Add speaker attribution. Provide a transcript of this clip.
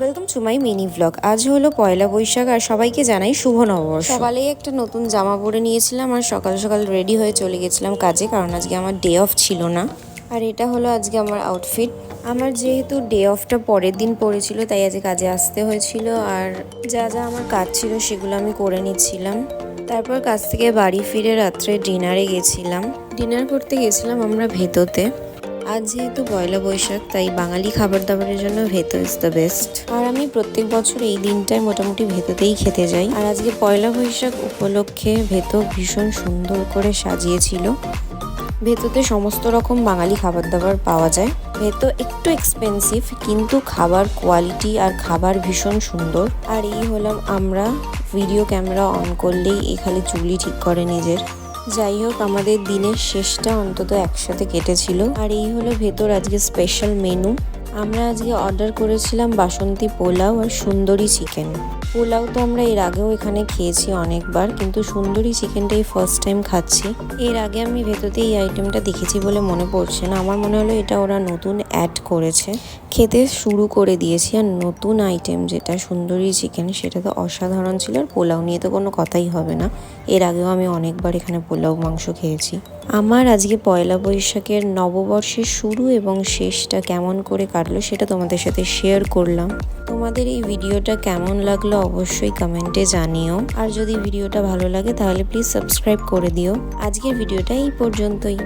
Speaker 1: Welcome to my mini vlog আজ হলো পয়লা বৈশাখ আর সবাইকে জানাই শুভ নববর্ষ। সকালেই একটা নতুন জামা পরে নিয়েছিলাম আর সকাল সকাল রেডি হয়ে চলে গেছিলাম কাজে, কারণ আজকে আমার ডে অফ ছিল না। আর এটা হলো আজকে আমার আউটফিট আমার যেহেতু ডে অফটা পরের দিন পড়েছিল তাই আজকে কাজে আসতে হয়েছিল। আর যা যা আমার কাজ ছিল সেগুলো আমি করে নিচ্ছিলাম। তারপর কাজ থেকে বাড়ি ফিরে রাত্রে ডিনারে গেছিলাম। ডিনার করতে গেছিলাম আমরা ভেতোতে আজ যেহেতু পয়লা বৈশাখ, তাই বাঙালি খাবার দাবারের জন্য ভেতো ইজ দ্য বেস্ট আর আমি প্রত্যেক বছর এই দিনটায় মোটামুটি ভেতোতেই খেতে যাই। আর আজকে পয়লা বৈশাখ উপলক্ষে ভেতো ভীষণ সুন্দর করে সাজিয়েছিল। ভেতোতে সমস্ত রকম বাঙালি খাবার দাবার পাওয়া যায়। ভেতো একটু এক্সপেন্সিভ কিন্তু খাবার কোয়ালিটি আর খাবার ভীষণ সুন্দর। আর এই হলাম আমরা ভিডিও ক্যামেরা অন করলেই এখানে চুলি ঠিক করে নিজের। যাই হোক, আমাদের দিনের শেষটা অন্তত একসাথে কেটেছিল। আর এই হলো ভেতর আজকে স্পেশাল মেনু আমরা আজকে অর্ডার করেছিলাম বাসন্তী পোলাও আর সুন্দরী চিকেন পোলাও তো আমরা এর আগেও এখানে খেয়েছি অনেকবার, কিন্তু সুন্দরী চিকেনটাই ফার্স্ট টাইম খাচ্ছি। এর আগে আমি ভেতরতে এই আইটেমটা দেখেছি বলে মনে পড়ছে না। আমার মনে হলো এটা ওরা নতুন অ্যাড করেছে। খেতে শুরু করে দিয়েছি আর নতুন আইটেম যেটা সুন্দরী চিকেন সেটা তো অসাধারণ ছিল আর পোলাও নিয়ে তো কোনো কথাই হবে না। এর আগেও আমি অনেকবার এখানে পোলাও মাংস খেয়েছি। আমার আজকে পয়লা বৈশাখের নববর্ষের শুরু এবং শেষটা কেমন করে কাটলো সেটা তোমাদের সাথে শেয়ার করলাম। তোমাদের এই ভিডিওটা কেমন লাগল অবশ্যই কমেন্টে জানিও। আর যদি ভিডিওটা ভালো লাগে তাহলে প্লিজ সাবস্ক্রাইব করে দিও। আজকের ভিডিওটা এই পর্যন্তই।